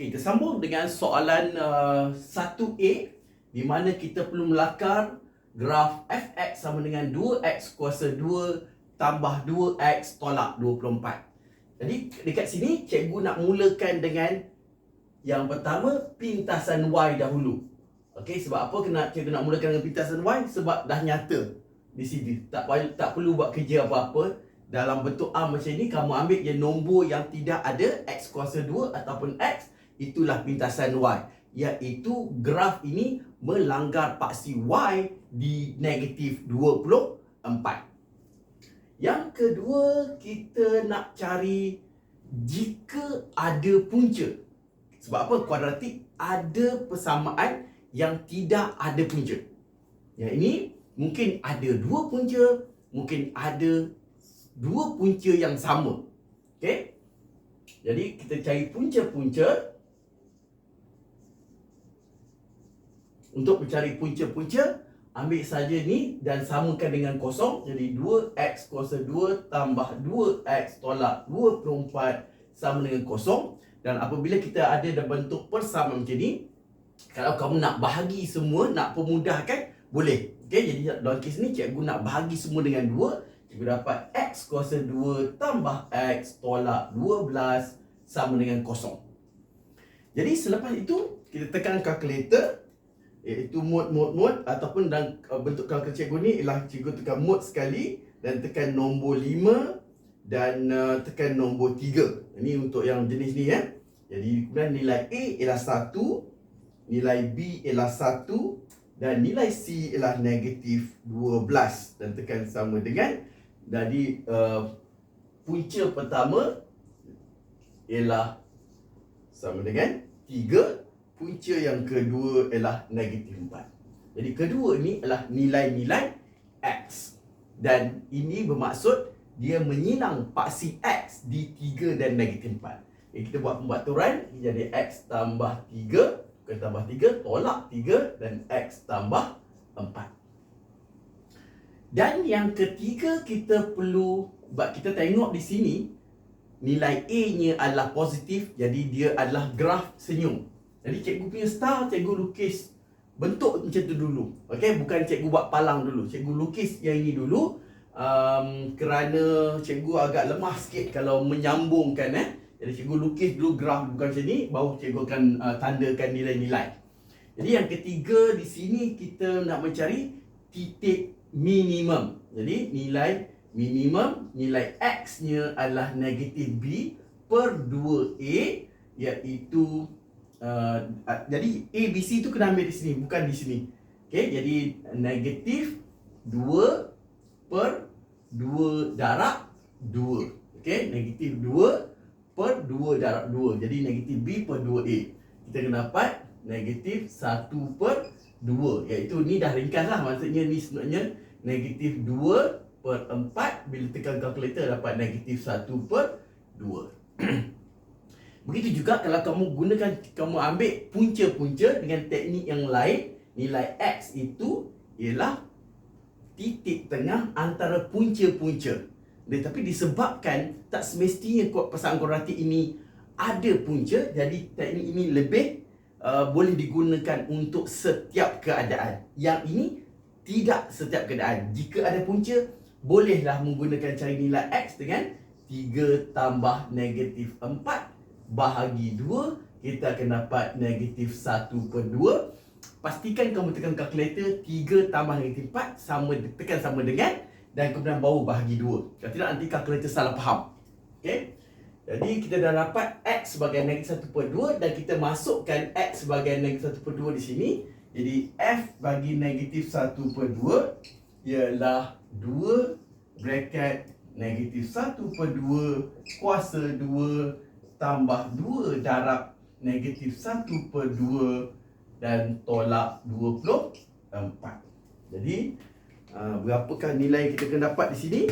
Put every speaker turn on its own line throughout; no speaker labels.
Okay, kita sambung dengan soalan uh, 1A di mana kita perlu melakar graf fx sama dengan 2x kuasa 2 tambah 2x tolak 24. Jadi dekat sini cikgu nak mulakan dengan yang pertama pintasan y dahulu. Okey, sebab apa kena cikgu nak mulakan dengan pintasan y? Sebab dah nyata di sini. Tak payah tak perlu buat kerja apa-apa. Dalam bentuk A macam ni kamu ambil je nombor yang tidak ada x kuasa 2 ataupun x itulah pintasan y iaitu graf ini melanggar paksi y di negatif 24. Yang kedua kita nak cari jika ada punca. Sebab apa? Kuadratik ada persamaan yang tidak ada punca. Yang ini mungkin ada dua punca, mungkin ada dua punca yang sama. Okey? Jadi kita cari punca-punca untuk mencari punca-punca ambil saja ni dan samakan dengan kosong. Jadi 2x kuasa 2 tambah 2x tolak 24 sama dengan kosong. Dan apabila kita ada dalam bentuk persamaan macam ni kalau kamu nak bahagi semua nak pemudahkan boleh. Okey jadi dalam kes ni cikgu nak bahagi semua dengan 2 Cikgu dapat X kuasa 2 tambah X tolak 12 sama dengan kosong. Jadi selepas itu, kita tekan kalkulator iaitu mod mod mod ataupun dalam uh, bentuk kalkulator cikgu ni ialah cikgu tekan mod sekali dan tekan nombor 5 dan uh, tekan nombor 3. Ini untuk yang jenis ni ya. Jadi kemudian nilai A ialah 1, nilai B ialah 1 dan nilai C ialah negatif 12 dan tekan sama dengan jadi uh, punca pertama ialah sama dengan 3, punca yang kedua ialah negatif 4. Jadi kedua ni adalah nilai-nilai X. Dan ini bermaksud dia menyilang paksi X di 3 dan negatif 4. Jadi kita buat pembaturan, jadi X tambah 3, bukan tambah 3, tolak 3 dan X tambah 4. Dan yang ketiga kita perlu buat kita tengok di sini nilai A-nya adalah positif jadi dia adalah graf senyum. Jadi cikgu punya star cikgu lukis bentuk macam tu dulu. Okey, bukan cikgu buat palang dulu. Cikgu lukis yang ini dulu um, kerana cikgu agak lemah sikit kalau menyambungkan eh. Jadi cikgu lukis dulu graf bukan macam ni baru cikgu akan uh, tandakan nilai-nilai. Jadi yang ketiga di sini kita nak mencari titik minimum. Jadi nilai minimum nilai x-nya adalah negatif b per 2a iaitu uh, jadi a b c tu kena ambil di sini bukan di sini. Okey, jadi negatif 2 per 2 darab 2. Okey, negatif 2 per 2 darab 2. Jadi negatif b per 2a. Kita kena dapat negatif 1 per 2 iaitu ni dah ringkas lah maksudnya ni sebenarnya negatif 2 per 4 bila tekan kalkulator dapat negatif 1 per 2 begitu juga kalau kamu gunakan kamu ambil punca-punca dengan teknik yang lain nilai x itu ialah titik tengah antara punca-punca tetapi disebabkan tak semestinya pasangan kuadratik ini ada punca jadi teknik ini lebih uh, boleh digunakan untuk setiap keadaan. Yang ini tidak setiap keadaan. Jika ada punca, bolehlah menggunakan cara nilai X dengan 3 tambah negatif 4 bahagi 2. Kita akan dapat negatif 1 per 2. Pastikan kamu tekan kalkulator 3 tambah negatif 4 sama tekan sama dengan dan kemudian baru bahagi 2. Kalau tidak nanti kalkulator salah faham. Okay? Jadi kita dah dapat X sebagai negatif 1 per 2 dan kita masukkan X sebagai negatif 1 per 2 di sini. Jadi F bagi negatif 1 per 2 ialah 2 bracket negatif 1 per 2 kuasa 2 tambah 2 darab negatif 1 per 2 dan tolak 24. Jadi uh, berapakah nilai kita akan dapat di sini?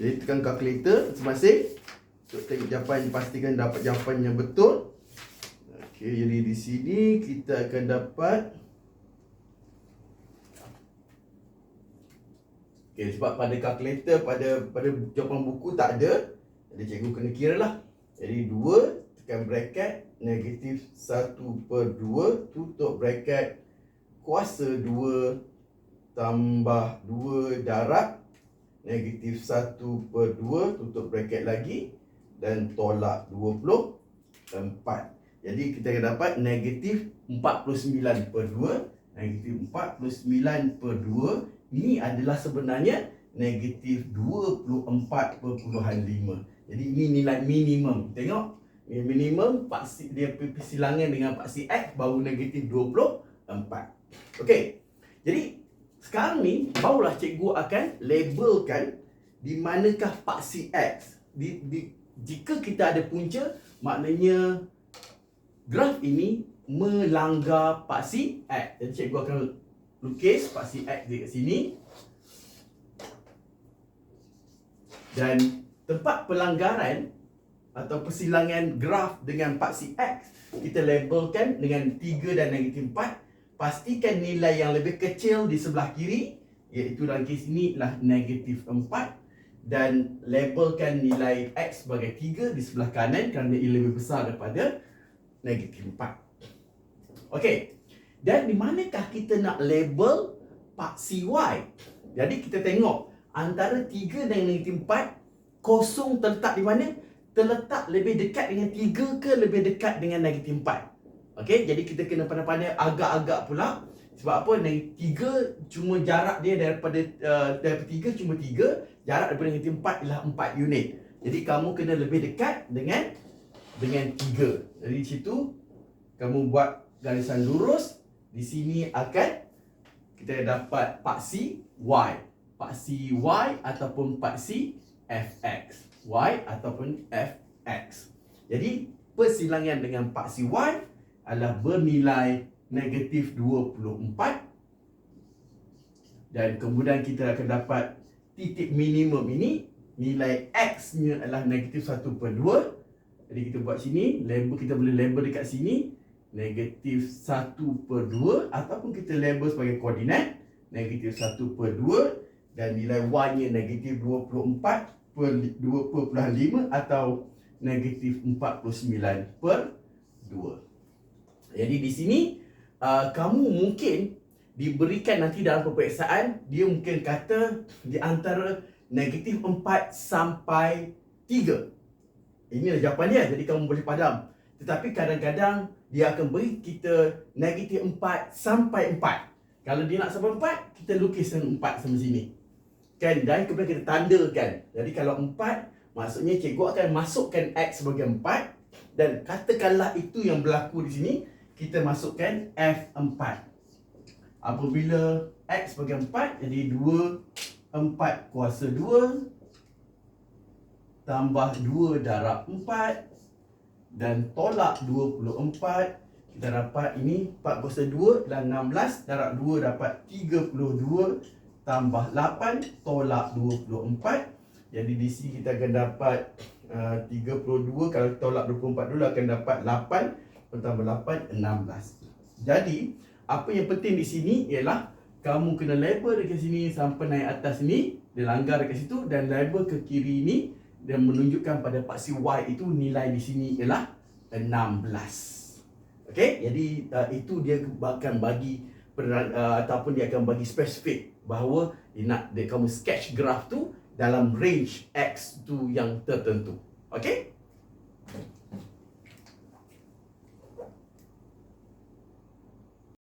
Jadi tekan kalkulator masing-masing Untuk tengok jawapan pastikan dapat jawapan yang betul Okey, jadi di sini kita akan dapat Okey, sebab pada kalkulator pada pada jawapan buku tak ada Jadi cikgu kena kira lah. Jadi 2 tekan bracket negatif 1 per 2 tutup bracket kuasa 2 tambah 2 darab negatif 1 per 2 tutup bracket lagi dan tolak 24 jadi kita akan dapat negatif 49 per 2 negatif 49 per 2 ini adalah sebenarnya negatif 24.5 jadi ini nilai minimum tengok minimum paksi dia persilangan dengan paksi X baru negatif 24 okey jadi sekarang ni barulah cikgu akan labelkan di manakah paksi X. Di, di, jika kita ada punca, maknanya graf ini melanggar paksi X. Jadi cikgu akan lukis paksi X di sini. Dan tempat pelanggaran atau persilangan graf dengan paksi X kita labelkan dengan 3 dan negatif 4 pastikan nilai yang lebih kecil di sebelah kiri iaitu dalam kes ini ialah negatif 4 dan labelkan nilai X sebagai 3 di sebelah kanan kerana ia lebih besar daripada negatif 4 Okey, dan di manakah kita nak label paksi Y? Jadi kita tengok antara 3 dan negatif 4 kosong terletak di mana terletak lebih dekat dengan 3 ke lebih dekat dengan negatif 4 Okey, jadi kita kena pandai-pandai agak-agak pula. Sebab apa? Yang tiga cuma jarak dia daripada uh, daripada tiga cuma tiga. Jarak daripada yang empat ialah empat unit. Jadi kamu kena lebih dekat dengan dengan tiga. Jadi di situ kamu buat garisan lurus. Di sini akan kita dapat paksi Y. Paksi Y ataupun paksi FX. Y ataupun FX. Jadi persilangan dengan paksi Y adalah bernilai negatif 24 dan kemudian kita akan dapat titik minimum ini. Nilai X nya adalah negatif 1 per 2 jadi kita buat sini. Label kita boleh label dekat sini. Negatif 1 per 2 ataupun kita label sebagai koordinat. Negatif 1 per 2 dan nilai Y nya negatif 24 per 2.5 atau negatif 49 per 2 jadi di sini uh, kamu mungkin diberikan nanti dalam peperiksaan dia mungkin kata di antara negatif 4 sampai 3. Inilah jawapan dia. Jadi kamu boleh padam. Tetapi kadang-kadang dia akan beri kita negatif 4 sampai 4. Kalau dia nak sampai 4, kita lukiskan 4 sama sini. Kan? Dan kemudian kita tandakan. Jadi kalau 4, maksudnya cikgu akan masukkan X sebagai 4. Dan katakanlah itu yang berlaku di sini kita masukkan F4 apabila X sebagai 4 jadi 2 4 kuasa 2 tambah 2 darab 4 dan tolak 24 kita dapat ini 4 kuasa 2 dan 16 darab 2 dapat 32 tambah 8 tolak 24 jadi di sini kita akan dapat uh, 32 kalau tolak 24 dulu akan dapat 8 Pertambah 8, 16 Jadi Apa yang penting di sini ialah Kamu kena label dekat sini Sampai naik atas ni Dia langgar dekat situ Dan label ke kiri ni Dan menunjukkan pada paksi Y itu Nilai di sini ialah 16 Okay Jadi uh, itu dia akan bagi uh, Ataupun dia akan bagi spesifik Bahawa nak dia, kamu sketch graph tu Dalam range X tu yang tertentu. Okay